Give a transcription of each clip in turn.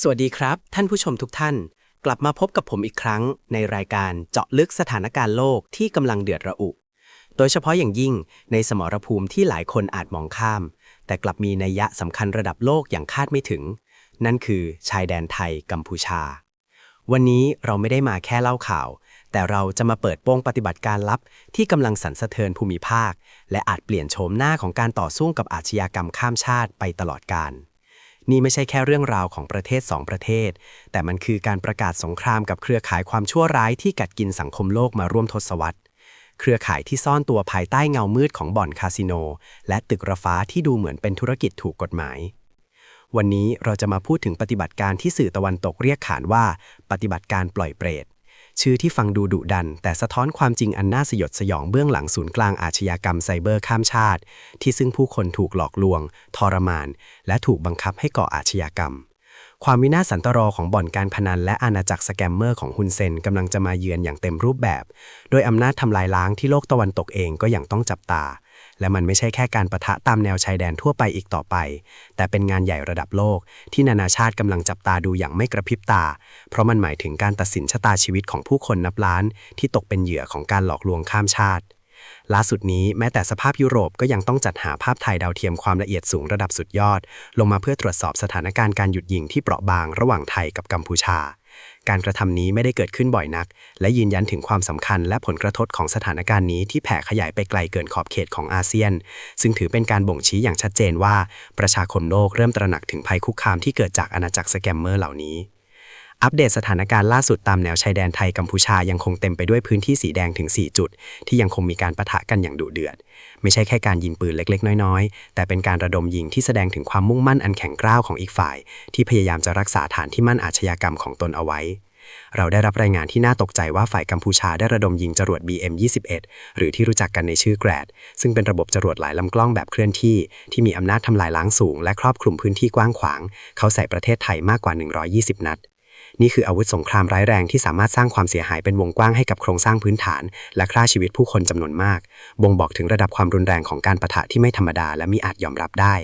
สวัสดีครับ ท่านผู้ชมทุกท่าน กลับมาพบกับผมอีกครั้งในรายการเจาะลึกสถานการณ์โลกที่กำลังเดือดระอุ โดยเฉพาะอย่างยิ่งในสมรภูมิที่หลายคนอาจมองข้าม แต่กลับมีนัยยะสำคัญระดับโลกอย่างคาดไม่ถึง นั่นคือชายแดนไทยกัมพูชา วันนี้เราไม่ได้มาแค่เล่าข่าว แต่เราจะมาเปิดโปงปฏิบัติการลับที่กำลังสั่นสะเทือนภูมิภาค และอาจเปลี่ยนโฉมหน้าของการต่อสู้กับอาชญากรรมข้ามชาติไปตลอดกาล นี่ไม่ใช่แค่เรื่องราวของประเทศสองประเทศ แต่มันคือการประกาศสงครามกับเครือข่ายความชั่วร้ายที่กัดกินสังคมโลกมาร่วมทศวรรษ เครือข่ายที่ซ่อนตัวภายใต้เงามืดของบ่อนคาสิโน และตึกระฟ้าที่ดูเหมือนเป็นธุรกิจถูกกฎหมาย วันนี้เราจะมาพูดถึงปฏิบัติการที่สื่อตะวันตกเรียกขานว่า ปฏิบัติการปล่อยเปรต ชื่อที่ฟังดูดุดัน แต่สะท้อนความจริงอันน่าสยดสยองเบื้องหลังศูนย์กลางอาชญากรรมไซเบอร์ข้ามชาติ ที่ซึ่งผู้คนถูกหลอกลวง ทรมาน และถูกบังคับให้ก่ออาชญากรรม ความวินาศสันตรอของบ่อนการพนันและอาณาจักรสแกมเมอร์ของฮุนเซนกำลังจะมาเยือนอย่างเต็มรูปแบบ โดยอำนาจทำลายล้างที่โลกตะวันตกเองก็ยังต้องจับตา และมันไม่ใช่แค่การประทะตามแนวชายแดนทั่วไปอีกต่อไป แต่เป็นงานใหญ่ระดับโลก ที่นานาชาติกำลังจับตาดูอย่างไม่กระพริบตา เพราะมันหมายถึงการตัดสินชะตาชีวิตของผู้คนนับล้าน ที่ตกเป็นเหยื่อของการหลอกลวงข้ามชาติล่าสุดนี้แม้แต่สภาพยุโรปก็ยังต้องจัดหาภาพถ่ายดาวเทียมความละเอียดสูงระดับสุดยอด ลงมาเพื่อตรวจสอบสถานการณ์การหยุดยิงที่เปราะบางระหว่างไทยกับกัมพูชา การกระทำนี้ไม่ได้เกิดขึ้นบ่อยนัก และยืนยันถึงความสำคัญและผลกระทบของสถานการณ์นี้ที่แผ่ขยายไปไกลเกินขอบเขตของอาเซียน ซึ่งถือเป็นการบ่งชี้อย่างชัดเจนว่า ประชาคมโลกเริ่มตระหนักถึงภัยคุกคามที่เกิดจากอาณาจักรสแกมเมอร์เหล่านี้ อัปเดตสถานการณ์ล่าสุดตามแนวชายแดนไทยกัมพูชายังคงเต็มไปด้วยพื้นที่สีแดงถึง 4 จุด ที่ยังคงมีการปะทะกันอย่างดุเดือด ไม่ใช่แค่การยิงปืนเล็ก ๆ น้อย ๆ แต่เป็นการระดมยิงที่แสดงถึงความมุ่งมั่นอันแข็งกร้าวของอีกฝ่าย ที่พยายามจะรักษาฐานที่มั่นอาชญากรรมของตนเอาไว้ เราได้รับรายงานที่น่าตกใจว่าฝ่ายกัมพูชาได้ระดมยิงจรวด BM-21 หรือที่รู้จักกันในชื่อแกรด ซึ่งเป็นระบบจรวดหลายลำกล้องแบบเคลื่อนที่ ที่มีอำนาจทำลายล้างสูง และครอบคลุมพื้นที่กว้างขวาง เขาใส่ประเทศไทยมากกว่า 120 นัด นี่คืออาวุธสงครามร้ายแรงที่สามารถสร้างความเสียหายเป็นวงกว้างให้กับโครงสร้างพื้นฐาน และฆ่าชีวิตผู้คนจำนวนมาก บ่งบอกถึงระดับความรุนแรงของการประทะที่ไม่ธรรมดาและมิอาจยอมรับได้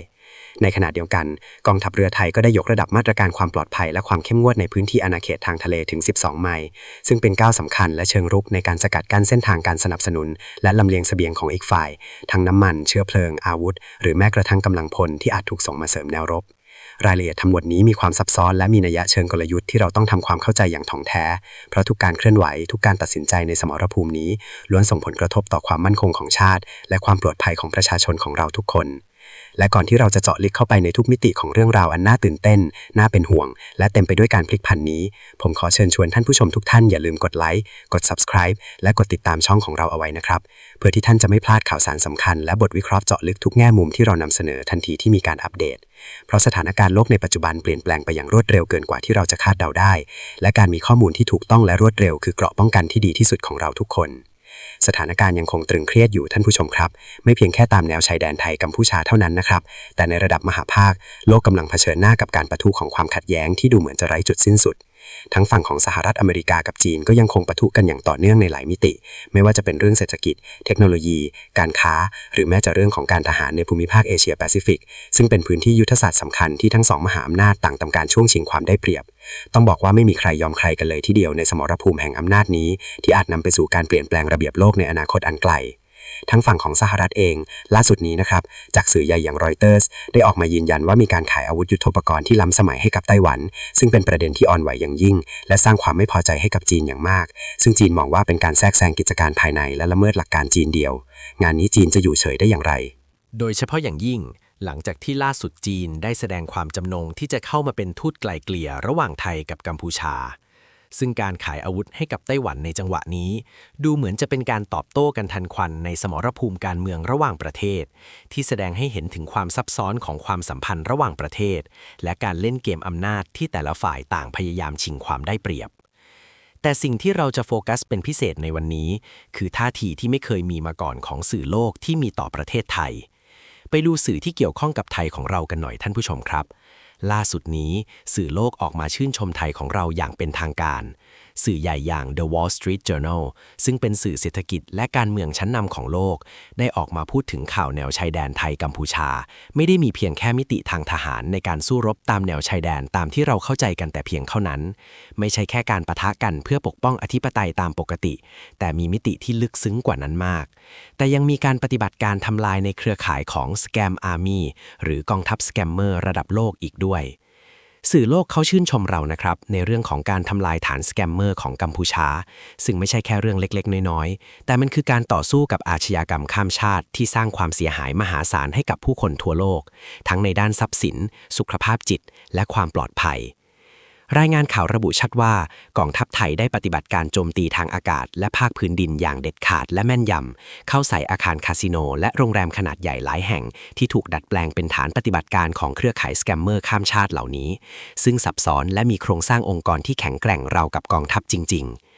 ในขณะเดียวกัน กองทัพเรือไทยก็ได้ยกระดับมาตรการความปลอดภัยและความเข้มงวดในพื้นที่อาณาเขตทางทะเลถึง 12 ไมล์ ซึ่งเป็นก้าวสำคัญและเชิงรุกในการสกัดกั้นเส้นทางการสนับสนุน และลำเลียงเสบียงของอีกฝ่าย ทั้งน้ำมัน เชื้อเพลิง อาวุธ หรือแม้กระทั่งกำลังพลที่อาจถูกส่งมาเสริมแนวรบ รายละเอียดทั้งหมดนี้มีความซับซ้อนและมีนัยยะเชิงกลยุทธ์ที่เราต้องทำความเข้าใจอย่างถ่องแท้ เพราะทุกการเคลื่อนไหว ทุกการตัดสินใจในสมรภูมินี้ล้วนส่งผลกระทบต่อความมั่นคงของชาติ และความปลอดภัยของประชาชนของเราทุกคน และก่อนที่เราจะเจาะลึกเข้าไปในทุกมิติของเรื่องราวอันน่าตื่นเต้น น่าเป็นห่วง และเต็มไปด้วยการพลิกผันนี้ ผมขอเชิญชวนท่านผู้ชมทุกท่านอย่าลืมกดไลค์กด subscribe และกดติดตามช่องของเราเอาไว้นะครับเพื่อที่ท่านจะไม่พลาดข่าวสารสำคัญ และบทวิเคราะห์เจาะลึกทุกแง่มุมที่เรานำเสนอทันทีที่มีการอัปเดต เพราะสถานการณ์โลกในปัจจุบันเปลี่ยนแปลงไปอย่างรวดเร็วเกินกว่าที่เราจะคาดเดาได้ และการมีข้อมูลที่ถูกต้องและรวดเร็ว คือเกราะป้องกันที่ดีที่สุดของเราทุกคน สถานการณ์ยังคงตรึงเครียดอยู่ท่านผู้ชมครับ ไม่เพียงแค่ตามแนวชายแดนไทยกัมพูชาเท่านั้นนะครับ แต่ในระดับมหาภาค โลกกำลังเผชิญหน้ากับการประทุของความขัดแย้งที่ดูเหมือนจะไร้จุดสิ้นสุด ทั้งฝั่งของสหรัฐอเมริกากับจีนก็ยังคงปะทุกันอย่างต่อเนื่องในหลายมิติ ไม่ว่าจะเป็นเรื่องเศรษฐกิจ เทคโนโลยี การค้า หรือแม้แต่เรื่องของการทหารในภูมิภาคเอเชียแปซิฟิก ซึ่งเป็นพื้นที่ยุทธศาสตร์สำคัญที่ทั้งสองมหาอำนาจต่างทำการช่วงชิงความได้เปรียบ ต้องบอกว่าไม่มีใครยอมใครกันเลยทีเดียวในสมรภูมิแห่งอำนาจนี้ ที่อาจนำไปสู่การเปลี่ยนแปลงระเบียบโลกในอนาคตอันไกล ทั้งฝั่งของสหรัฐเอง ล่าสุดนี้นะครับจากสื่อใหญ่อย่างรอยเตอร์สได้ออกมายืนยันว่ามีการขายอาวุธยุทโธปกรณ์ที่ล้ำสมัยให้กับไต้หวัน ซึ่งเป็นประเด็นที่อ่อนไหวอย่างยิ่ง และสร้างความไม่พอใจให้กับจีนอย่างมาก ซึ่งจีนมองว่าเป็นการแทรกแซงกิจการภายในและละเมิดหลักการจีนเดียว งานนี้จีนจะอยู่เฉยได้อย่างไร โดยเฉพาะอย่างยิ่งหลังจากที่ล่าสุดจีนได้แสดงความจำนงที่จะเข้ามาเป็นทูตไกลเกลี่ยระหว่างไทยกับกัมพูชา ซึ่งการขายอาวุธให้กับไต้หวันในจังหวะนี้ ดูเหมือนจะเป็นการตอบโต้กันทันควันในสมรภูมิการเมืองระหว่างประเทศ ที่แสดงให้เห็นถึงความซับซ้อนของความสัมพันธ์ระหว่างประเทศ และการเล่นเกมอำนาจที่แต่ละฝ่ายต่างพยายามชิงความได้เปรียบแต่สิ่งที่เราจะโฟกัสเป็นพิเศษในวันนี้ คือท่าทีที่ไม่เคยมีมาก่อนของสื่อโลกที่มีต่อประเทศไทย ไปดูสื่อที่เกี่ยวข้องกับไทยของเรากันหน่อยท่านผู้ชมครับ ล่าสุดนี้สื่อโลกออกมาชื่นชมไทยของเราอย่างเป็นทางการ สื่อใหญ่อย่าง The Wall Street Journal ซึ่งเป็นสื่อเศรษฐกิจและการเมืองชั้นนำของโลก ได้ออกมาพูดถึงข่าวแนวชายแดนไทยกัมพูชา ไม่ได้มีเพียงแค่มิติทางทหารในการสู้รบตามแนวชายแดนตามที่เราเข้าใจกันแต่เพียงเท่านั้น ไม่ใช่แค่การประทะกันเพื่อปกป้องอธิปไตยตามปกติ แต่มีมิติที่ลึกซึ้งกว่านั้นมาก แต่ยังมีการปฏิบัติการทำลายในเครือข่ายของ Scam Army หรือกองทัพสแกมเมอร์ระดับโลกอีกด้วย สื่อโลกเขาชื่นชมเรานะครับ ในเรื่องของการทำลายฐานสแกมเมอร์ของกัมพูชา ซึ่งไม่ใช่แค่เรื่องเล็กๆ น้อยๆ แต่มันคือการต่อสู้กับอาชญากรรมข้ามชาติ ที่สร้างความเสียหายมหาศาลให้กับผู้คนทั่วโลก ทั้งในด้านทรัพย์สิน สุขภาพจิต และความปลอดภัย รายงานข่าวระบุชัดว่ากองทัพไทยได้ปฏิบัติการโจมตีทางอากาศ และภาคพื้นดินอย่างเด็ดขาดและแม่นยำ เข้าใส่อาคารคาสิโน และโรงแรมขนาดใหญ่หลายแห่ง ที่ถูกดัดแปลงเป็นฐานปฏิบัติการของเครือข่ายสแกมเมอร์ข้ามชาติเหล่านี้ ซึ่งซับซ้อนและมีโครงสร้างองค์กรที่แข็งแกร่งราวกับกองทัพจริง ๆ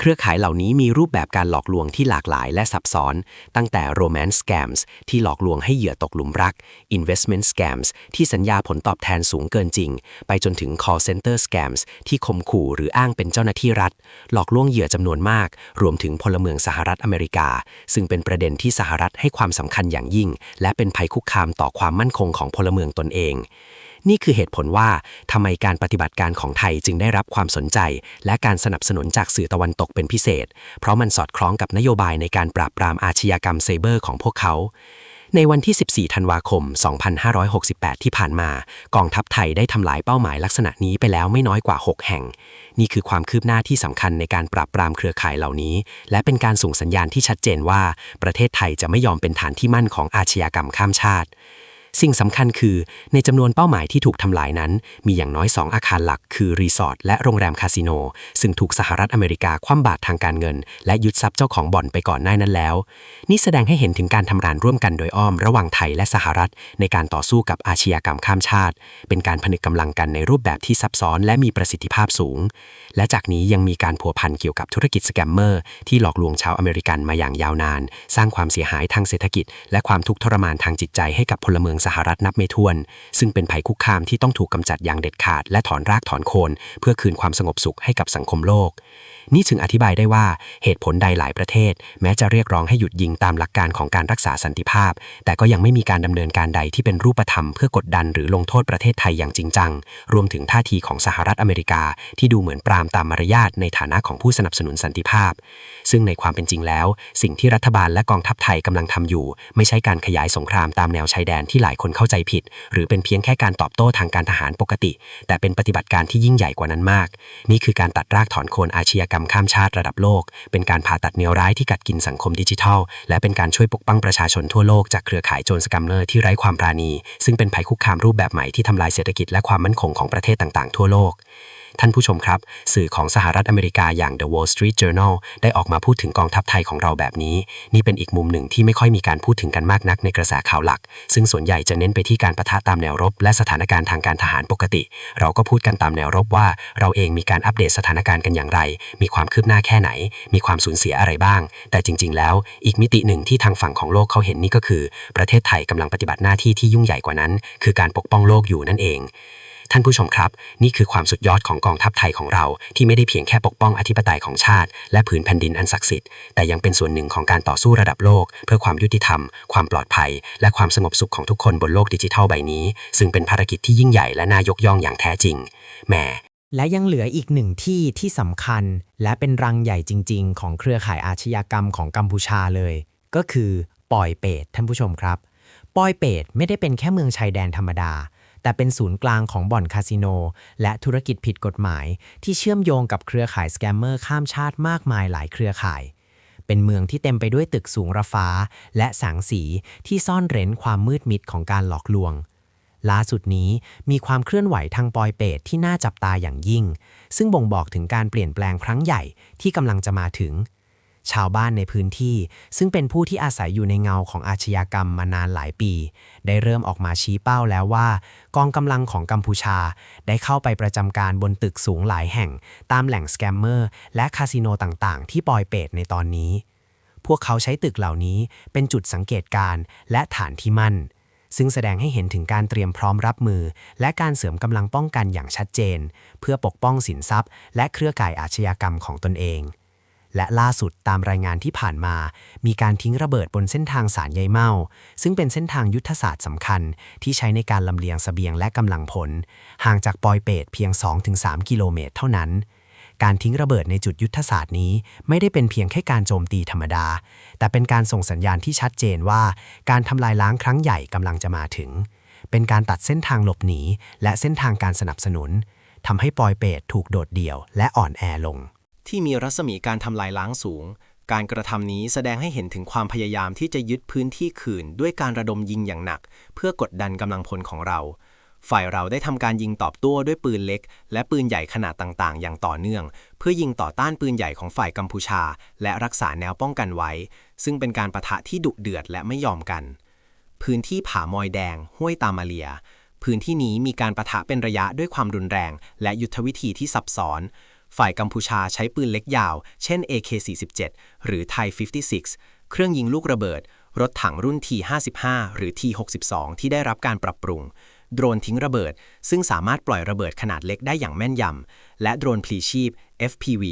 เครือข่ายเหล่านี้มีรูปแบบการหลอกลวงที่หลากหลายและซับซ้อน ตั้งแต่ romance scams ที่หลอกลวงให้เหยื่อตกหลุมรัก investment scams ที่สัญญาผลตอบแทนสูงเกินจริง ไปจนถึง call center scams ที่ข่มขู่หรืออ้างเป็นเจ้าหน้าที่รัฐ หลอกลวงเหยื่อจำนวนมาก รวมถึงพลเมืองสหรัฐอเมริกา ซึ่งเป็นประเด็นที่สหรัฐให้ความสำคัญอย่างยิ่ง และเป็นภัยคุกคามต่อความมั่นคงของพลเมืองตนเอง นี่คือเหตุผลว่าทำไมการปฏิบัติการของไทยจึงได้รับความสนใจ และการสนับสนุนจากสื่อตะวันตกเป็นพิเศษ เพราะมันสอดคล้องกับนโยบายในการปราบปรามอาชญากรรมไซเบอร์ของพวกเขาในวันที่ 14 ธันวาคม 2568 ที่ผ่านมา กองทัพไทยได้ทำลายเป้าหมายลักษณะนี้ไปแล้วไม่น้อยกว่า 6 แห่ง นี่คือความคืบหน้าที่สำคัญในการปราบปรามเครือข่ายเหล่านี้ และเป็นการส่งสัญญาณที่ชัดเจนว่า ประเทศไทยจะไม่ยอมเป็นฐานที่มั่นของอาชญากรรมข้ามชาติ สิ่งสำคัญคือในจำนวนเป้าหมายที่ถูกทำลายนั้น มีอย่างน้อย 2 อาคารหลัก คือรีสอร์ทและโรงแรมคาสิโน ซึ่งถูกสหรัฐอเมริกาคว่ำบาตรทางการเงิน และยึดทรัพย์เจ้าของบ่อนไปก่อนหน้านั้นแล้ว นี่แสดงให้เห็นถึงการทำงานร่วมกันโดยอ้อมระหว่างไทยและสหรัฐ ในการต่อสู้กับอาชญากรรมข้ามชาติ เป็นการผนึกกำลังกันในรูปแบบที่ซับซ้อนและมีประสิทธิภาพสูง และจากนี้ยังมีการผัวพันเกี่ยวกับธุรกิจสแกมเมอร์ที่หลอกลวงชาวอเมริกันมาอย่างยาวนาน สร้างความเสียหายทางเศรษฐกิจ และความทุกข์ทรมานทางจิตใจให้กับพลเมืองสหรัฐนับไม่ถ้วน ซึ่งเป็นภัยคุกคามที่ต้องถูกกำจัดอย่างเด็ดขาดและถอนรากถอนโคน เพื่อคืนความสงบสุขให้กับสังคมโลก นี่จึงอธิบายได้ว่าเหตุผลใดหลายประเทศ แม้จะเรียกร้องให้หยุดยิงตามหลักการของการรักษาสันติภาพ แต่ก็ยังไม่มีการดำเนินการใดที่เป็นรูปธรรมเพื่อกดดันหรือลงโทษประเทศไทยอย่างจริงจัง รวมถึงท่าทีของสหรัฐอเมริกา ที่ดูเหมือนปรามตามมารยาทในฐานะของผู้สนับสนุนสันติภาพ ซึ่งในความเป็นจริงแล้ว สิ่งที่รัฐบาลและกองทัพไทยกำลังทำอยู่ ไม่ใช่การขยายสงครามตามแนวชายแดนที่หลายคนเข้าใจผิด หรือเป็นเพียงแค่การตอบโต้ทางการทหารปกติ แต่เป็นปฏิบัติการที่ยิ่งใหญ่กว่านั้นมาก นี่คือการตัดรากถอนโคนอาชญากรรมข้ามชาติระดับโลก เป็นการผ่าตัดเนื้อร้ายที่กัดกินสังคมดิจิทัล และเป็นการช่วยปกป้องประชาชนทั่วโลกจากเครือข่ายโจรสกัมเมอร์ที่ไร้ความปราณี ซึ่งเป็นภัยคุกคามรูปแบบใหม่ที่ทำลายเศรษฐกิจและความมั่นคงของประเทศต่างๆ ทั่วโลก ท่านผู้ชมครับ สื่อของสหรัฐอเมริกาอย่าง The Wall Street Journal ได้ออกมาพูดถึงกองทัพไทยของเราแบบนี้ นี่เป็นอีกมุมหนึ่งที่ไม่ค่อยมีการพูดถึงกันมากนักในกระแสข่าวหลัก ซึ่งส่วนใหญ่จะเน้นไปที่การประทะตามแนวรบ และสถานการณ์ทางการทหารปกติ เราก็พูดกันตามแนวรบว่า เราเองมีการอัปเดตสถานการณ์กันอย่างไร มีความคืบหน้าแค่ไหน มีความสูญเสียอะไรบ้าง แต่จริง ๆ แล้ว อีกมิติหนึ่งที่ทางฝั่งของโลกเขาเห็นนี่ก็คือ ประเทศไทยกำลังปฏิบัติหน้าที่ที่ยุ่งใหญ่กว่านั้น คือการปกป้องโลกอยู่นั่นเอง ท่านผู้ชมครับ นี่คือความสุดยอดของกองทัพไทยของเรา ที่ไม่ได้เพียงแค่ปกป้องอธิปไตยของชาติ และผืนแผ่นดินอันศักดิ์สิทธิ์แต่ยังเป็นส่วนหนึ่งของการต่อสู้ระดับโลก เพื่อความยุติธรรม ความปลอดภัย และความสงบสุขของทุกคนบนโลกดิจิทัลใบนี้ ซึ่งเป็นภารกิจที่ยิ่งใหญ่และน่ายกย่องอย่างแท้จริงแหมและยังเหลืออีกหนึ่งที่ที่สำคัญ และเป็นรังใหญ่จริง ๆ ของเครือข่ายอาชญากรรมของกัมพูชาเลย ก็คือปอยเปตท่านผู้ชมครับ ปอยเปตไม่ได้เป็นแค่เมืองชายแดนธรรมดา แต่เป็นศูนย์กลางของบ่อนคาสิโน และธุรกิจผิดกฎหมาย ที่เชื่อมโยงกับเครือข่ายสแกมเมอร์ข้ามชาติมากมายหลายเครือข่าย เป็นเมืองที่เต็มไปด้วยตึกสูงระฟ้า และแสงสีที่ซ่อนเร้นความมืดมิดของการหลอกลวงล่าสุดนี้มีความเคลื่อนไหวทางปอยเปตที่น่าจับตาอย่างยิ่ง ซึ่งบ่งบอกถึงการเปลี่ยนแปลงครั้งใหญ่ที่กำลังจะมาถึง ชาวบ้านในพื้นที่ ซึ่งเป็นผู้ที่อาศัยอยู่ในเงาของอาชญากรรมมานานหลายปี ได้เริ่มออกมาชี้เป้าแล้วว่า กองกำลังของกัมพูชา ได้เข้าไปประจำการบนตึกสูงหลายแห่ง ตามแหล่งสแกมเมอร์และคาสิโนต่างๆ ที่ปอยเปตในตอนนี้ พวกเขาใช้ตึกเหล่านี้เป็นจุดสังเกตการณ์และฐานที่มั่นซึ่งแสดงให้เห็นถึงการเตรียมพร้อมรับมือ และการเสริมกำลังป้องกันอย่างชัดเจน เพื่อปกป้องสินทรัพย์ และเครือข่ายอาชญากรรมของตนเอง และล่าสุดตามรายงานที่ผ่านมา มีการทิ้งระเบิดบนเส้นทางสารใยเมา ซึ่งเป็นเส้นทางยุทธศาสตร์สำคัญ ที่ใช้ในการลำเลียงเสบียงและกำลังพล ห่างจากปอยเปตเพียง 2-3 กิโลเมตรเท่านั้น การทิ้งระเบิดในจุดยุทธศาสตร์นี้ ไม่ได้เป็นเพียงแค่การโจมตีธรรมดา แต่เป็นการส่งสัญญาณที่ชัดเจนว่า การทำลายล้างครั้งใหญ่กำลังจะมาถึง เป็นการตัดเส้นทางหลบหนีและเส้นทางการสนับสนุนทำให้ปอยเปตถูกโดดเดี่ยวและอ่อนแอลง ที่มีรัศมีการทำลายล้างสูง การกระทำนี้แสดงให้เห็นถึงความพยายามที่จะยึดพื้นที่คืน ด้วยการระดมยิงอย่างหนัก เพื่อกดดันกำลังพลของเรา ฝ่ายเราได้ทำการยิงตอบโต้ด้วยปืนเล็ก และปืนใหญ่ขนาดต่างๆ อย่างต่อเนื่อง เพื่อยิงต่อต้านปืนใหญ่ของฝ่ายกัมพูชา และรักษาแนวป้องกันไว้ ซึ่งเป็นการประทะที่ดุเดือดและไม่ยอมกัน พื้นที่ผามอยแดง ห้วยตามาเลียพื้นที่นี้มีการประทะเป็นระยะด้วยความรุนแรง และยุทธวิธีที่ซับซ้อน ฝ่ายกัมพูชาใช้ปืนเล็กยาว เช่น AK-47 หรือ Thai 56 เครื่องยิงลูกระเบิด รถถังรุ่น T55 หรือ T62 ที่ได้รับการปรับปรุง โดรนทิ้งระเบิด ซึ่งสามารถปล่อยระเบิดขนาดเล็กได้อย่างแม่นยำ และโดรนพลีชีพ FPV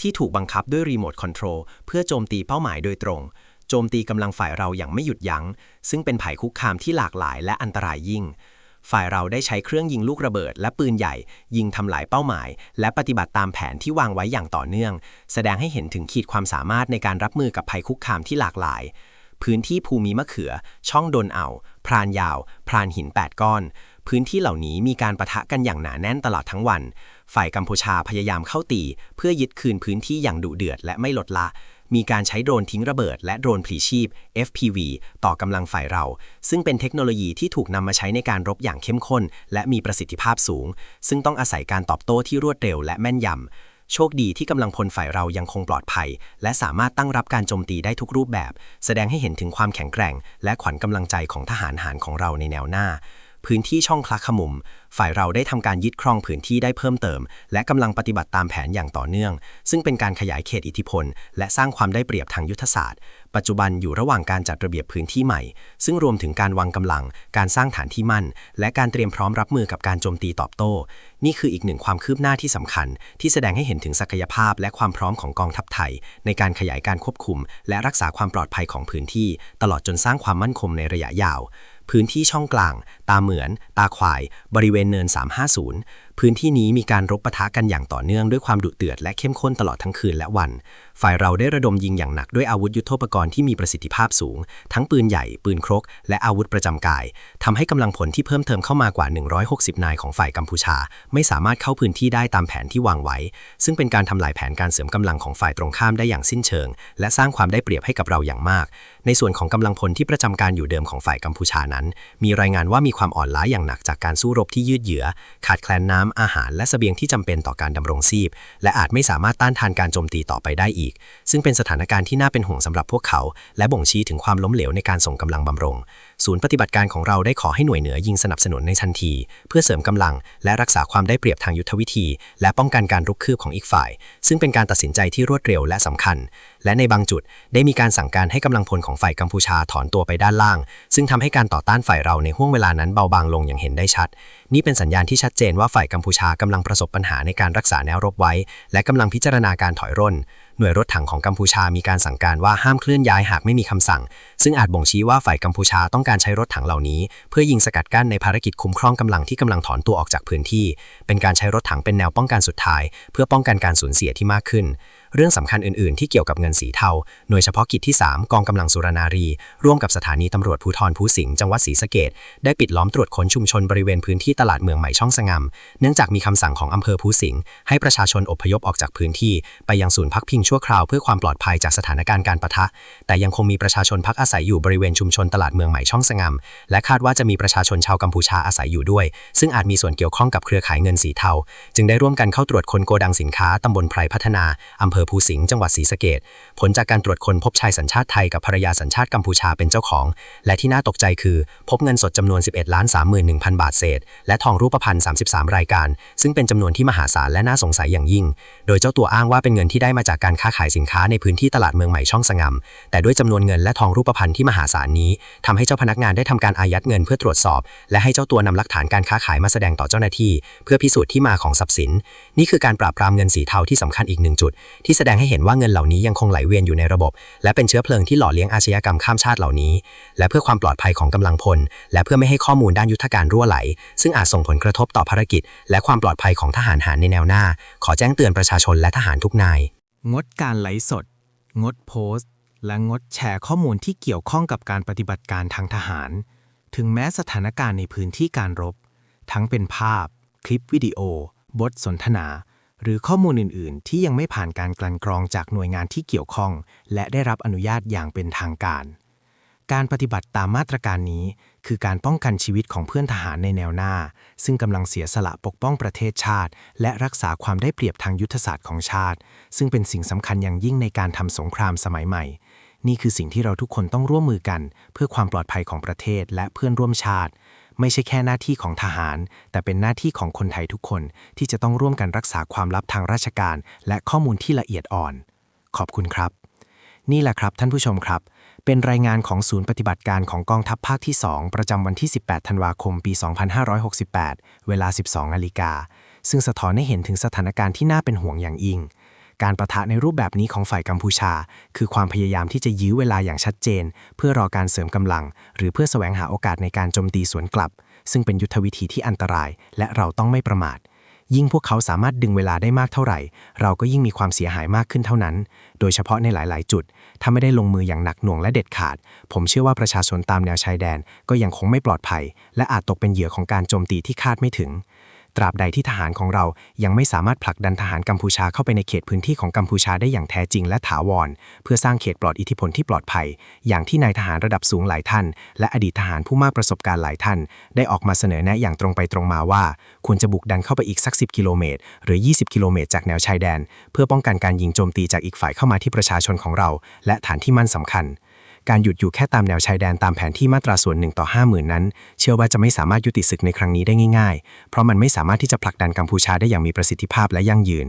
ที่ถูกบังคับด้วยรีโมทคอนโทรลเพื่อโจมตีเป้าหมายโดยตรง โจมตีกำลังฝ่ายเราอย่างไม่หยุดยัง้ง ซึ่งเป็นภัยคุกคามที่หลากหลายและอันตรายยิ่ง ฝ่ายเราได้ใช้เครื่องยิงลูกระเบิด และปืนใหญ่ ยิงทำลายเป้าหมาย และปฏิบัติตามแผนที่วางไว้อย่างต่อเนื่อง แสดงให้เห็นถึงขีดความสามารถในการรับมือกับภัยคุกคามที่หลากหลาย พื้นที่ภูมิมะเขือ ช่องดนเอา พรานยาว พรานหิน 8 ก้อน พื้นที่เหล่านี้มีการประทะกันอย่างหนาแน่นตลอดทั้งวัน ฝ่ายกัมพูชาพยายามเข้าตี เพื่อยึดคืนพื้นที่อย่างดุเดือดและไม่ลดละ มีการใช้โดรนทิ้งระเบิด และโดรนพลีชีพ FPV ต่อกำลังฝ่ายเรา ซึ่งเป็นเทคโนโลยีที่ถูกนำมาใช้ในการรบอย่างเข้มข้น และมีประสิทธิภาพสูง ซึ่งต้องอาศัยการตอบโต้ที่รวดเร็วและแม่นยำโชคดีที่กำลังพลฝ่ายเรายังคงปลอดภัย และสามารถตั้งรับการโจมตีได้ทุกรูปแบบ แสดงให้เห็นถึงความแข็งแกร่ง และขวัญกำลังใจของทหารหารของเราในแนวหน้า พื้นที่ช่องคลักขมุม ฝ่ายเราได้ทำการยึดครองพื้นที่ได้เพิ่มเติม และกำลังปฏิบัติตามแผนอย่างต่อเนื่อง ซึ่งเป็นการขยายเขตอิทธิพล และสร้างความได้เปรียบทางยุทธศาสตร์ ปัจจุบันอยู่ระหว่างการจัดระเบียบพื้นที่ใหม่ ซึ่งรวมถึงการวางกำลัง การสร้างฐานที่มั่น และการเตรียมพร้อมรับมือกับการโจมตีตอบโต้ นี่คืออีกหนึ่งความคืบหน้าที่สำคัญ ที่แสดงให้เห็นถึงศักยภาพ และความพร้อมของกองทัพไทย ในการขยายการควบคุม และรักษาความปลอดภัยของพื้นที่ ตลอดจนสร้างความมั่นคงในระยะยาว พื้นที่ช่องกลาง ตาเหมือน ตาควาย บริเวณเนิน 350 พื้นที่นี้มีการรบปะทะกันอย่างต่อเนื่องด้วยความดุเดือดและเข้มข้นตลอดทั้งคืนและวัน ฝ่ายเราได้ระดมยิงอย่างหนักด้วยอาวุธยุโทโธปกรณ์ที่มีประสิทธิภาพสูง ทั้งปืนใหญ่ ปืนครก และอาวุธประจำกายทำให้กำลังพลที่เพิ่มเติมเข้ามากว่า 160 นายของฝ่ายกัมพูชา ไม่สามารถเข้าพื้นที่ได้ตามแผนที่วางไว้ ซึ่งเป็นการทำลายแผนการเสริมกำลังของฝ่ายตรงข้ามได้อย่างสิ้นเชิง และสร้างความได้เปรียบให้กับเราอย่างมาก ในส่วนของกำลังพลที่ประจำการอยู่เดิมของฝ่ายกัมพูชานั้น มีรายงานว่ามีความอ่อนล้าอย่างหนักจากการสู้รบที่ยืดเยื้อ ขาดแคลนน้ำอาหารและเสบียงที่จำเป็นต่อการดำรงชีพ และอาจไม่สามารถต้านทานการโจมตีต่อไปได้อีก ซึ่งเป็นสถานการณ์ที่น่าเป็นห่วงสำหรับพวกเขา และบ่งชี้ถึงความล้มเหลวในการส่งกำลังบำรุง ศูนย์ปฏิบัติการของเราได้ขอให้หน่วยเหนือยิงสนับสนุนในทันที เพื่อเสริมกำลัง และรักษาความได้เปรียบทางยุทธวิธี และป้องกันการรุกคืบของอีกฝ่าย ซึ่งเป็นการตัดสินใจที่รวดเร็วและสำคัญ และในบางจุดได้มีการสั่งการให้กำลังพลของฝ่ายกัมพูชาถอนตัวไปด้านล่าง ซึ่งทำให้การต่อต้านฝ่ายเราในห่วงเวลานั้นเบาบางลงอย่างเห็นได้ชัด นี่เป็นสัญญาณที่ชัดเจนว่าฝ่ายกัมพูชากำลังประสบปัญหาในการรักษาแนวรบไว้ และกำลังพิจารณาการถอยร่น หน่วยรถถังของกัมพูชามีการสั่งการว่าห้ามเคลื่อนย้ายหากไม่มีคำสั่ง ซึ่งอาจบ่งชี้ว่าฝ่ายกัมพูชาต้องการใช้รถถังเหล่านี้ เพื่อยิงสกัดกั้นในภารกิจคุ้มครองกำลังที่กำลังถอนตัวออกจากพื้นที่ เป็นการใช้รถถังเป็นแนวป้องกันสุดท้าย เพื่อป้องกันการสูญเสียที่มากขึ้น เรื่องสำคัญอื่นๆ ที่เกี่ยวกับเงินสีเทา หน่วยเฉพาะกิจที่ 3 กองกำลังสุรนารี ร่วมกับสถานีตำรวจภูธรภูสิงห์จังหวัดศรีสะเกดได้ปิดล้อมตรวจค้นชุมชนบริเวณพื้นที่ตลาดเมืองใหม่ช่องสงามเนื่องจากมีคำสั่งของอำเภอภูสิงห์ให้ประชาชนอพยพออกจากพื้นที่ ไปยังศูนย์พักพิงชั่วคราวเพื่อความปลอดภัยจากสถานการณ์การปะทะ แต่ยังคงมีประชาชนพักอาศัยอยู่บริเวณชุมชนตลาดเมืองใหม่ช่องสงามและคาดว่าจะมีประชาชนชาวกัมพูชาอาศัยอยู่ด้วย ซึ่งอาจมีส่วนเกี่ยวข้องกับเครือข่ายเงินสีเทา จึงได้ร่วมกันเข้าตรวจค้นโกดังสินค้าตำบลไพรพัฒนาอำเภภอภูสิงห์จังหวัดศรีสะเกดผลจากการตรวจคนพบชายสัญชาติไทยกับภรรยาสัญชาติกัมพูชาเป็นเจ้าของ และที่น่าตกใจคือ พบเงินสดจำนวน 11ล้าน31,000 บาทเศษ และทองรูปพรรณ33 รายการ ซึ่งเป็นจำนวนที่มหาศาลและน่าสงสัยอย่างยิ่ง โดยเจ้าตัวอ้างว่าเป็นเงินที่ได้มาจากการค้าขายสินค้าในพื้นที่ตลาดเมืองใหม่ช่องสงำแต่ด้วยจำนวนเงินและทองรูปพรรณที่มหาศาลนี้ทำให้เจ้าพนักงานได้ทำการอายัดเงินเพื่อตรวจสอบ และให้เจ้าตัวนำหลักฐานการค้าขายมาแสดงต่อเจ้าหน้าที่ เพื่อพิสูจน์ที่มาของทรัพย์สิน นี่คือการปราบปรามเงินสีเทาที่สำคัญอีกหนึ่งจุดที่แสดงให้เห็นว่าเงินเหล่านี้ยังคงไหลเวียนอยู่ในระบบ และเป็นเชื้อเพลิงที่หล่อเลี้ยงอาชญากรรมข้ามชาติเหล่านี้ และเพื่อความปลอดภัยของกำลังพล และเพื่อไม่ให้ข้อมูลด้านยุทธการรั่วไหล ซึ่งอาจส่งผลกระทบต่อภารกิจ และความปลอดภัยของทหารหารในแนวหน้า ขอแจ้งเตือนประชาชนและทหารทุกนาย งดการไหลสด งดโพสต์ และงดแชร์ข้อมูลที่เกี่ยวข้องกับการปฏิบัติการทางทหาร ถึงแม้สถานการณ์ในพื้นที่การรบ ทั้งเป็นภาพ คลิปวิดีโอ บทสนทนา หรือข้อมูลอื่น ๆ ที่ยังไม่ผ่านการกลั่นกรองจากหน่วยงานที่เกี่ยวข้อง และได้รับอนุญาตอย่างเป็นทางการ การปฏิบัติตามมาตรการนี้ คือการป้องกันชีวิตของเพื่อนทหารในแนวหน้า ซึ่งกำลังเสียสละปกป้องประเทศชาติ และรักษาความได้เปรียบทางยุทธศาสตร์ของชาติ ซึ่งเป็นสิ่งสำคัญอย่างยิ่งในการทำสงครามสมัยใหม่ นี่คือสิ่งที่เราทุกคนต้องร่วมมือกัน เพื่อความปลอดภัยของประเทศและเพื่อนร่วมชาติ ไม่ใช่แค่หน้าที่ของทหาร แต่เป็นหน้าที่ของคนไทยทุกคน ที่จะต้องร่วมกันรักษาความลับทางราชการ และข้อมูลที่ละเอียดอ่อน ขอบคุณครับ นี่แหละครับท่านผู้ชมครับ เป็นรายงานของศูนย์ปฏิบัติการของกองทัพภาคที่ 2 ประจำวันที่ 18 ธันวาคม ปี 2568 เวลา 12นาฬิกาซึ่งสะท้อนให้เห็นถึงสถานการณ์ที่น่าเป็นห่วงอย่างยิ่ง การประทะในรูปแบบนี้ของฝ่ายกัมพูชา คือความพยายามที่จะยื้อเวลาอย่างชัดเจน เพื่อรอการเสริมกำลัง หรือเพื่อแสวงหาโอกาสในการโจมตีสวนกลับ ซึ่งเป็นยุทธวิธีที่อันตราย และเราต้องไม่ประมาท ยิ่งพวกเขาสามารถดึงเวลาได้มากเท่าไหร่ เราก็ยิ่งมีความเสียหายมากขึ้นเท่านั้น โดยเฉพาะในหลาย ๆ จุด ถ้าไม่ได้ลงมืออย่างหนักหน่วงและเด็ดขาด ผมเชื่อว่าประชาชนตามแนวชายแดน ก็ยังคงไม่ปลอดภัย และอาจตกเป็นเหยื่อของการโจมตีที่คาดไม่ถึง ตราบใดที่ทหารของเรายังไม่สามารถผลักดันทหารกัมพูชาเข้าไปในเขตพื้นที่ของกัมพูชาได้อย่างแท้จริงและถาวร เพื่อสร้างเขตปลอดอิทธิพลที่ปลอดภัย อย่างที่นายทหารระดับสูงหลายท่าน และอดีตทหารผู้มากประสบการณ์หลายท่าน ได้ออกมาเสนอแนะอย่างตรงไปตรงมาว่า ควรจะบุกดันเข้าไปอีกสัก 10 กิโลเมตร หรือ 20 กิโลเมตรจากแนวชายแดน เพื่อป้องกันการยิงโจมตีจากอีกฝ่ายเข้ามาที่ประชาชนของเรา และฐานที่มั่นสำคัญ การหยุดอยู่แค่ตามแนวชายแดนตามแผนที่มาตราส่วนหนึ่งต่อ50,000 นั้น เชื่อว่าจะไม่สามารถยุติศึกในครั้งนี้ได้ง่าย ๆ เพราะมันไม่สามารถที่จะผลักดันกัมพูชาได้อย่างมีประสิทธิภาพและยั่งยืน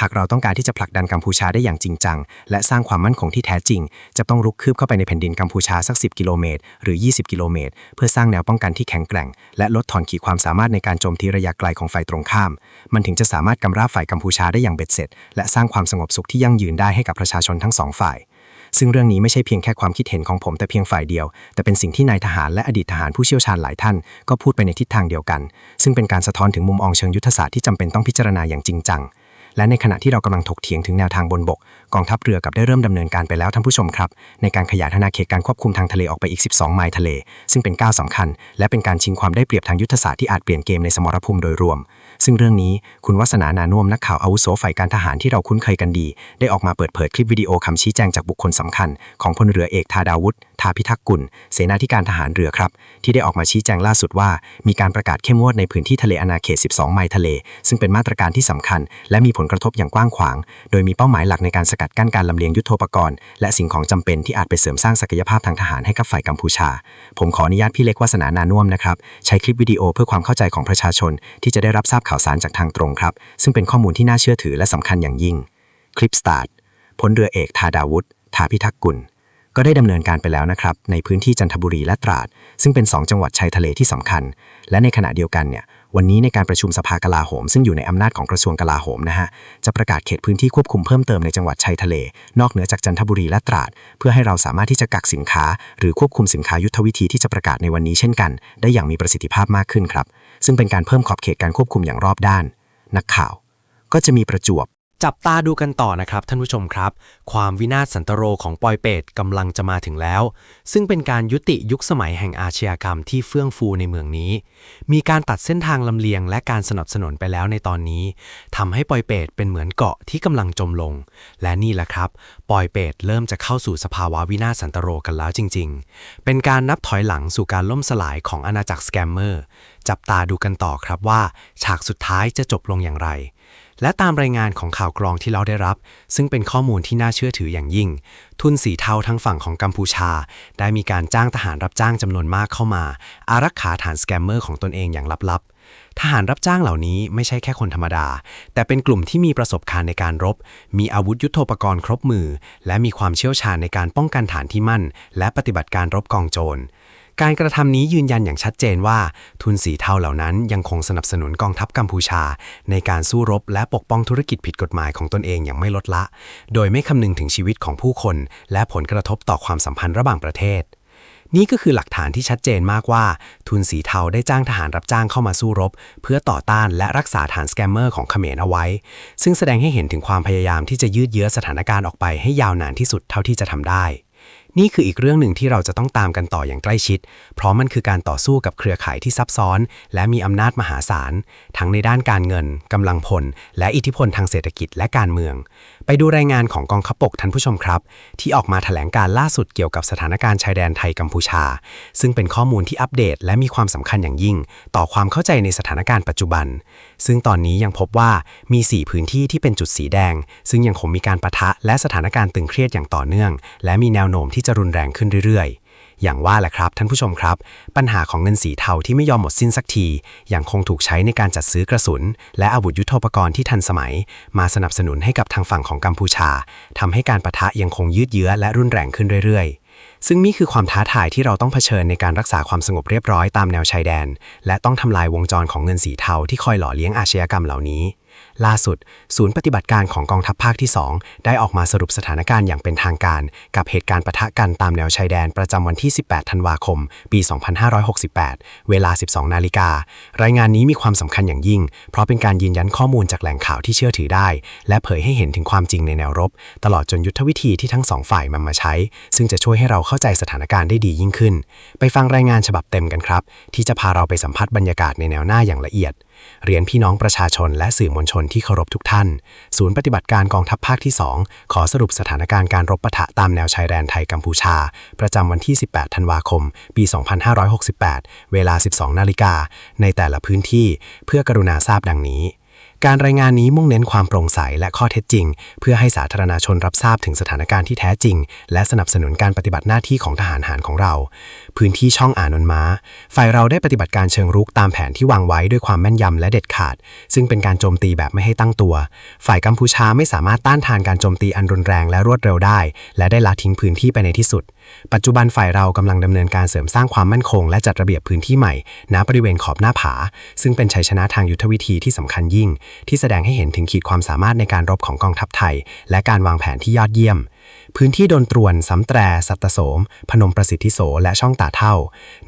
หากเราต้องการที่จะผลักดันกัมพูชาได้อย่างจริงจัง และสร้างความมั่นคงที่แท้จริง จะต้องรุกคืบเข้าไปในแผ่นดินกัมพูชาสัก 10 กิโลเมตร หรือ 20 กิโลเมตร เพื่อสร้างแนวป้องกันที่แข็งแกร่ง และลดทอนขีดความสามารถในการโจมตีระยะไกลของฝ่ายตรงข้าม มันถึงจะสามารถกำราบฝ่ายกัมพูชาได้อย่างเบ็ดเสร็จ และสร้างความสงบสุขที่ยั่งยืนได้ให้กับประชาชนทั้งสองฝ่าย ซึ่งเรื่องนี้ไม่ใช่เพียงแค่ความคิดเห็นของผมแต่เพียงฝ่ายเดียว แต่เป็นสิ่งที่นายทหารและอดีตทหารผู้เชี่ยวชาญหลายท่าน ก็พูดไปในทิศทางเดียวกัน ซึ่งเป็นการสะท้อนถึงมุมมองเชิงยุทธศาสตร์ที่จำเป็นต้องพิจารณาอย่างจริงจังและในขณะที่เรากำลังถกเถียงถึงแนวทางบนบก กองทัพเรือกับได้เริ่มดำเนินการไปแล้วท่านผู้ชมครับ ในการขยายอาณาเขตการควบคุมทางทะเลออกไปอีก 12 ไมล์ทะเล ซึ่งเป็นก้าวสำคัญ และเป็นการชิงความได้เปรียบทางยุทธศาสตร์ที่อาจเปลี่ยนเกมในสมรภูมิโดยรวม ซึ่งเรื่องนี้คุณวัฒนานานุ่มนักข่าวอาวุโสฝ่ายการทหารที่เราคุ้นเคยกันดี ได้ออกมาเปิดเผยคลิปวิดีโอคำชี้แจงจากบุคคลสำคัญ ของพลเรือเอกธาดาวุฒิทาพิทักษ์กุล เสนาธิการทหารเรือครับ ที่ได้ออกมาชี้แจงล่าสุดว่า มีการประกาศเข้มงวดในพื้นที่ทะเลอาณาเขต 12 ไมล์ทะเล ซึ่งเป็นมาตรการที่สำคัญ และมีผลกระทบอย่างกว้างขวาง โดยมีเป้าหมายหลักในการสกัดกั้นการลำเลียงยุทโธปกรณ์ และสิ่งของจำเป็นที่อาจไปเสริมสร้างศักยภาพทางทหารให้กับฝ่ายกัมพูชา ผมขออนุญาตพี่เล็กวาสนานานุ่มนะครับใช้คลิปวิดีโอเพื่อความเข้าใจของประชาชน ที่จะได้รับทราบข่าวสารจากทางตรงครับ ซึ่งเป็นข้อมูลที่น่าเชื่อถือและสำคัญอย่างยิ่ง คลิปสตาร์ทพลเรือเอกธาดาวุฒิ ทาพิทักษ์กุล ก็ได้ดำเนินการไปแล้วนะครับ ในพื้นที่จันทบุรีและตราด ซึ่งเป็น 2 จังหวัดชายทะเลที่สำคัญ และในขณะเดียวกันเนี่ยวันนี้ในการประชุมสภากลาโหม ซึ่งอยู่ในอำนาจของกระทรวงกลาโหมนะฮะจะประกาศเขตพื้นที่ควบคุมเพิ่มเติมในจังหวัดชายทะเล นอกเหนือจากจันทบุรีและตราด เพื่อให้เราสามารถที่จะกักสินค้า หรือควบคุมสินค้ายุทธวิธีที่จะประกาศในวันนี้เช่นกัน ได้อย่างมีประสิทธิภาพมากขึ้นครับ ซึ่งเป็นการเพิ่มขอบเขตการควบคุมอย่างรอบด้าน นักข่าว ก็จะมีประจวบ จับตาดูกันต่อนะครับท่านผู้ชมครับ ความวินาศสันตโรของปอยเปตกำลังจะมาถึงแล้ว ซึ่งเป็นการยุติยุคสมัยแห่งอาชญากรรมที่เฟื่องฟูในเมืองนี้ มีการตัดเส้นทางลำเลียงและการสนับสนุนไปแล้วในตอนนี้ทำให้ปอยเปตเป็นเหมือนเกาะที่กำลังจมลง และนี่แหละครับ ปอยเปตเริ่มจะเข้าสู่สภาวะวินาศสันตโรกันแล้วจริง ๆ เป็นการนับถอยหลังสู่การล่มสลายของอาณาจักรสแกมเมอร์จับตาดูกันต่อครับว่า ฉากสุดท้ายจะจบลงอย่างไร และตามรายงานของข่าวกรองที่เราได้รับ ซึ่งเป็นข้อมูลที่น่าเชื่อถืออย่างยิ่ง ทุนสีเทาทั้งฝั่งของกัมพูชา ได้มีการจ้างทหารรับจ้างจำนวนมากเข้ามา อารักขาฐานสแกมเมอร์ของตนเองอย่างลับๆทหารรับจ้างเหล่านี้ไม่ใช่แค่คนธรรมดา แต่เป็นกลุ่มที่มีประสบการณ์ในการรบ มีอาวุธยุโทโธปกรณ์ครบมือ และมีความเชี่ยวชาญในการป้องกันฐานที่มั่น และปฏิบัติการรบกองโจร การกระทำนี้ยืนยันอย่างชัดเจนว่า ทุนสีเทาเหล่านั้นยังคงสนับสนุนกองทัพกัมพูชา ในการสู้รบและปกป้องธุรกิจผิดกฎหมายของตนเองอย่างไม่ลดละ โดยไม่คำนึงถึงชีวิตของผู้คน และผลกระทบต่อความสัมพันธ์ระหว่างประเทศนี่ก็คือหลักฐานที่ชัดเจนมากว่า ทุนสีเทาได้จ้างทหารรับจ้างเข้ามาสู้รบ เพื่อต่อต้านและรักษาฐานสแกมเมอร์ของเขมรเอาไว้ ซึ่งแสดงให้เห็นถึงความพยายามที่จะยืดเยื้อสถานการณ์ออกไปให้ยาวนานที่สุดเท่าที่จะทำได้ นี่คืออีกเรื่องหนึ่งที่เราจะต้องตามกันต่ออย่างใกล้ชิด เพราะมันคือการต่อสู้กับเครือข่ายที่ซับซ้อน และมีอำนาจมหาศาล ทั้งในด้านการเงินกำลังพล และอิทธิพลทางเศรษฐกิจและการเมือง ไปดูรายงานของกองขัพบกท่านผู้ชมครับ ที่ออกมาแถลงการล่าสุดเกี่ยวกับสถานการณ์ชายแดนไทยกัมพูชา ซึ่งเป็นข้อมูลที่อัปเดต และมีความสำคัญอย่างยิ่ง ต่อความเข้าใจในสถานการณ์ปัจจุบัน ซึ่งตอนนี้ยังพบว่ามี 4 พื้นที่ที่เป็นจุดสีแดง ซึ่งยังคงมีการปะทะและสถานการณ์ตึงเครียดอย่างต่อเนื่อง และมีแนวโน้มที่จะรุนแรงขึ้นเรื่อยๆ อย่างว่าแหละครับท่านผู้ชมครับ ปัญหาของเงินสีเทาที่ไม่ยอมหมดสิ้นสักทียังคงถูกใช้ในการจัดซื้อกระสุน และอาวุธยุโทโธปกรณ์ที่ทันสมัย มาสนับสนุนให้กับทางฝั่งของกัมพูชาทำให้การปะทะยังคงยืดเยื้อและรุนแรงขึ้นเรื่อยๆซึ่งนี่คือความท้าทายที่เราต้องเผชิญในการรักษาความสงบเรียบร้อยตามแนวชายแดน และต้องทำลายวงจรของเงินสีเทาที่คอยหล่อเลี้ยงอาชญากรรมเหล่านี้ ล่าสุด ศูนย์ปฏิบัติการของกองทัพภาคที่ 2 ได้ออกมาสรุปสถานการณ์อย่างเป็นทางการ กับเหตุการณ์ปะทะกันตามแนวชายแดนประจำวันที่ 18 ธันวาคม ปี 2568 เวลา 12 นาฬิกา รายงานนี้มีความสำคัญอย่างยิ่ง เพราะเป็นการยืนยันข้อมูลจากแหล่งข่าวที่เชื่อถือได้ และเผยให้เห็นถึงความจริงในแนวรบ ตลอดจนยุทธวิธีที่ทั้งสองฝ่ายนำมาใช้ ซึ่งจะช่วยให้เราเข้าใจสถานการณ์ได้ดียิ่งขึ้น ไปฟังรายงานฉบับเต็มกันครับ ที่จะพาเราไปสัมผัสบรรยากาศในแนวหน้าอย่างละเอียดเรียนพี่น้องประชาชนและสื่อมวลชนที่เคารพทุกท่าน ศูนย์ปฏิบัติการกองทัพภาคที่ 2 ขอสรุปสถานการณ์การรบปะทะตามแนวชายแดนไทยกัมพูชา ประจำวันที่ 18 ธันวาคม ปี 2568 เวลา 12 นาฬิกา ในแต่ละพื้นที่ เพื่อกรุณาทราบดังนี้การรายงานนี้มุ่งเน้นความโปร่งใสและข้อเท็จจริง เพื่อให้สาธารณชนรับทราบถึงสถานการณ์ที่แท้จริง และสนับสนุนการปฏิบัติหน้าที่ของทหารหารของเรา พื้นที่ช่องอ่านนม้า ฝ่ายเราได้ปฏิบัติการเชิงรุกตามแผนที่วางไว้ด้วยความแม่นยำและเด็ดขาด ซึ่งเป็นการโจมตีแบบไม่ให้ตั้งตัว ฝ่ายกัมพูชาไม่สามารถต้านทานการโจมตีอันรุนแรงและรวดเร็วได้ และได้ละทิ้งพื้นที่ไปในที่สุด ปัจจุบันฝ่ายเรากำลังดำเนินการเสริมสร้างความมั่นคง และจัดระเบียบพื้นที่ใหม่ณบริเวณขอบหน้าผา ซึ่งเป็นชัยชนะทางยุทธวิธีที่สำคัญยิ่ง ที่แสดงให้เห็นถึงขีดความสามารถในการรบของกองทัพไทย และการวางแผนที่ยอดเยี่ยม พื้นที่โดนตรวนสำแตรสัตตโสม พนมประสิทธิโส และช่องตาเท่า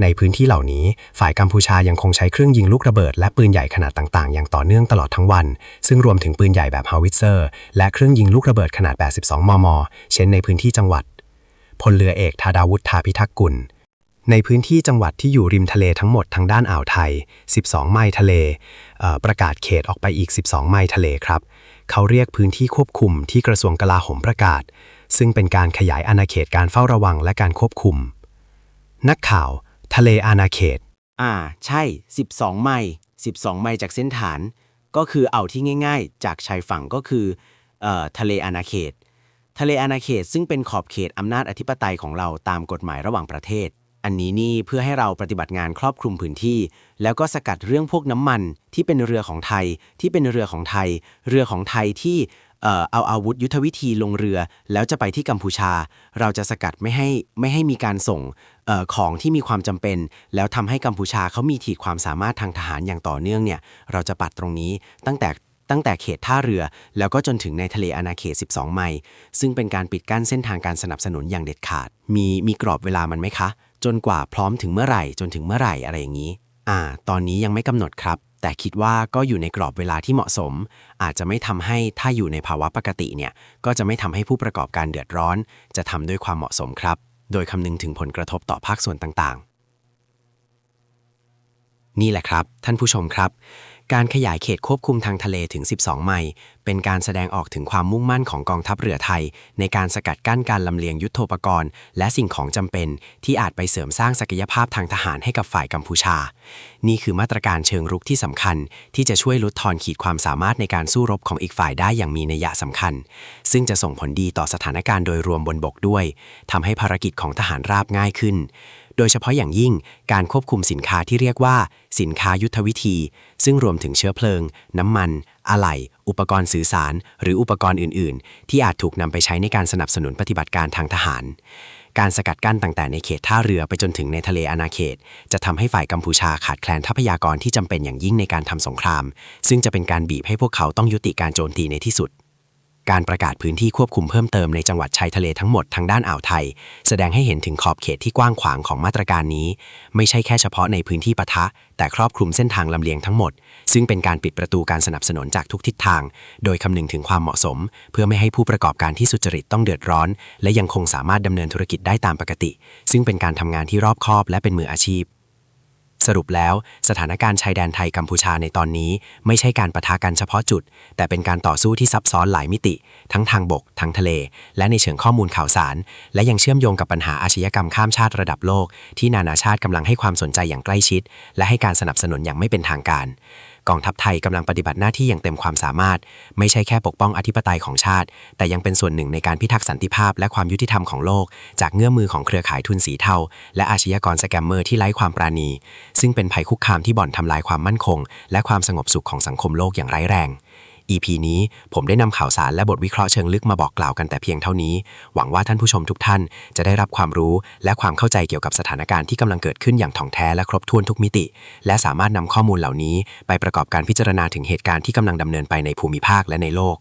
ในพื้นที่เหล่านี้ ฝ่ายกัมพูชายังคงใช้เครื่องยิงลูกระเบิดและปืนใหญ่ขนาดต่างๆ อย่างต่อเนื่องตลอดทั้งวัน ซึ่งรวมถึงปืนใหญ่แบบฮาวิเซอร์ และเครื่องยิงลูกระเบิดขนาด 82 มม เช่นในพื้นที่จังหวัด พลเรือเอกธาดาวุฒทาพิทักษ์กุลในพื้นที่จังหวัดที่อยู่ริมทะเลทั้งหมดทางด้านอ่าวไทย 12 ไมล์ทะเลเประกาศเขตออกไปอีก 12 ไมล์ทะเลครับ เขาเรียกพื้นที่ควบคุมที่กระทรวงกลาโหมประกาศ ซึ่งเป็นการขยายอาณาเขตการเฝ้าระวังและการควบคุม นักข่าว ทะเลอาณาเขต อ่า ใช่ 12 ไมล์12 ไมล์จากเส้นฐาน ก็คือเอาที่ง่าย ๆ จากชายฝั่งก็คือเอ่อทะเลอาณาเขต ทะเลอาณาเขตซึ่งเป็นขอบเขตอำนาจอธิปไตยของเราตามกฎหมายระหว่างประเทศ อันนี้นี่เพื่อให้เราปฏิบัติงานครอบคลุมพื้นที่ แล้วก็สกัดเรื่องพวกน้ำมันที่เป็นเรือของไทยที่เป็นเรือของไทย เรือของไทยที่ เอ่อเอาอาวุธยุทธวิธีลงเรือ แล้วจะไปที่กัมพูชา เราจะสกัดไม่ให้ไม่ให้มีการส่งเออของที่มีความจำเป็น แล้วทำให้กัมพูชาเขามีขีดความสามารถทางทหารอย่างต่อเนื่องเนี่ยเราจะปัดตรงนี้ตั้งแต่ตั้งแต่เขตท่าเรือ แล้วก็จนถึงในทะเลอาณาเขต 12 ไมล์ซึ่งเป็นการปิดกั้นเส้นทางการสนับสนุนอย่างเด็ดขาด มีมีกรอบเวลามันไหมคะ จนกว่าพร้อมถึงเมื่อไหร่ จนถึงเมื่อไหร่อะไรอย่างนี้ อ่า ตอนนี้ยังไม่กำหนดครับ แต่คิดว่าก็อยู่ในกรอบเวลาที่เหมาะสม อาจจะไม่ทำให้ถ้าอยู่ในภาวะปกติเนี่ยก็จะไม่ทำให้ผู้ประกอบการเดือดร้อน จะทำด้วยความเหมาะสมครับ โดยคำนึงถึงผลกระทบต่อภาคส่วนต่างๆ นี่แหละครับ ท่านผู้ชมครับ การขยายเขตควบคุมทางทะเลถึง 12 ไมล์เป็นการแสดงออกถึงความมุ่งมั่นของกองทัพเรือไทย ในการสกัดกั้นการลำเลียงยุทโธปกรณ์ และสิ่งของจำเป็น ที่อาจไปเสริมสร้างศักยภาพทางทหารให้กับฝ่ายกัมพูชา นี่คือมาตรการเชิงรุกที่สำคัญ ที่จะช่วยลดทอนขีดความสามารถในการสู้รบของอีกฝ่ายได้อย่างมีนัยสำคัญ ซึ่งจะส่งผลดีต่อสถานการณ์โดยรวมบนบกด้วยทำให้ภารกิจของทหารราบง่ายขึ้น โดยเฉพาะอย่างยิ่งการควบคุมสินค้าที่เรียกว่า สินค้ายุทธวิธี ซึ่งรวมถึงเชื้อเพลิง น้ำมัน อะไหล่ อุปกรณ์สื่อสาร หรืออุปกรณ์อื่น ๆ ที่อาจถูกนำไปใช้ในการสนับสนุนปฏิบัติการทางทหาร การสกัดกั้นตั้งแต่ในเขตท่าเรือไปจนถึงในทะเลอาณาเขต จะทำให้ฝ่ายกัมพูชาขาดแคลนทรัพยากรที่จำเป็นอย่างยิ่งในการทำสงคราม ซึ่งจะเป็นการบีบให้พวกเขาต้องยุติการโจมตีในที่สุด การประกาศพื้นที่ควบคุมเพิ่มเติมในจังหวัดชายทะเลทั้งหมดทางด้านอ่าวไทย แสดงให้เห็นถึงขอบเขตที่กว้างขวางของมาตรการนี้ ไม่ใช่แค่เฉพาะในพื้นที่ปะทะ แต่ครอบคลุมเส้นทางลำเลียงทั้งหมด ซึ่งเป็นการปิดประตูการสนับสนุนจากทุกทิศทาง โดยคำนึงถึงความเหมาะสม เพื่อไม่ให้ผู้ประกอบการที่สุจริตต้องเดือดร้อน และยังคงสามารถดำเนินธุรกิจได้ตามปกติ ซึ่งเป็นการทำงานที่รอบคอบและเป็นมืออาชีพ สรุปแล้วสถานการณ์ชายแดนไทยกัมพูชาในตอนนี้ ไม่ใช่การประทะกันเฉพาะจุด แต่เป็นการต่อสู้ที่ซับซ้อนหลายมิติ ทั้งทางบก ทางทะเล และในเชิงข้อมูลข่าวสาร และยังเชื่อมโยงกับปัญหาอาชญากรรมข้ามชาติระดับโลก ที่นานาชาติกำลังให้ความสนใจอย่างใกล้ชิด และให้การสนับสนุนอย่างไม่เป็นทางการ กองทัพไทยกำลังปฏิบัติหน้าที่อย่างเต็มความสามารถ ไม่ใช่แค่ปกป้องอธิปไตยของชาติ แต่ยังเป็นส่วนหนึ่งในการพิทักษ์สันติภาพและความยุติธรรมของโลก จากเงื่อมมือของเครือข่ายทุนสีเทา และอาชญากรสแกมเมอร์ที่ไร้ความปราณี ซึ่งเป็นภัยคุกคามที่บ่อนทำลายความมั่นคง และความสงบสุขของสังคมโลกอย่างร้ายแรง EP นี้ผมได้นำข่าวสารและบทวิเคราะห์เชิงลึกมาบอกกล่าวกันแต่เพียงเท่านี้ หวังว่าท่านผู้ชมทุกท่านจะได้รับความรู้ และความเข้าใจเกี่ยวกับสถานการณ์ที่กำลังเกิดขึ้นอย่างถ่องแท้และครบถ้วนทุกมิติ และสามารถนำข้อมูลเหล่านี้ ไปประกอบการพิจารณาถึงเหตุการณ์ที่กำลังดำเนินไปในภูมิภาคและในโลก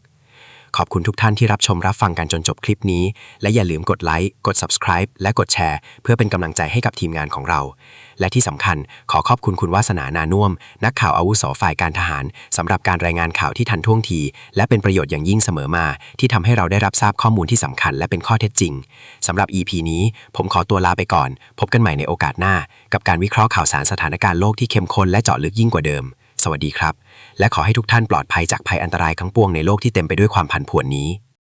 ขอบคุณทุกท่านที่รับชมรับฟังกันจนจบคลิปนี้ และอย่าลืมกดไลค์ กด subscribe และกดแชร์ เพื่อเป็นกำลังใจให้กับทีมงานของเรา และที่สำคัญขอขอบคุณคุณวาสนานานุ่ม นักข่าวอาวุโสฝ่ายการทหารสำหรับการรายงานข่าวที่ทันท่วงที และเป็นประโยชน์อย่างยิ่งเสมอมา ที่ทำให้เราได้รับทราบข้อมูลที่สำคัญและเป็นข้อเท็จจริงสำหรับ EP นี้ ผมขอตัวลาไปก่อน พบกันใหม่ในโอกาสหน้า กับการวิเคราะห์ข่าวสารสถานการณ์โลกที่เข้มข้นและเจาะลึกยิ่งกว่าเดิม สวัสดีครับ และขอให้ทุกท่านปลอดภัยจากภัยอันตรายทั้งปวงในโลกที่เต็มไปด้วยความผันผวนนี้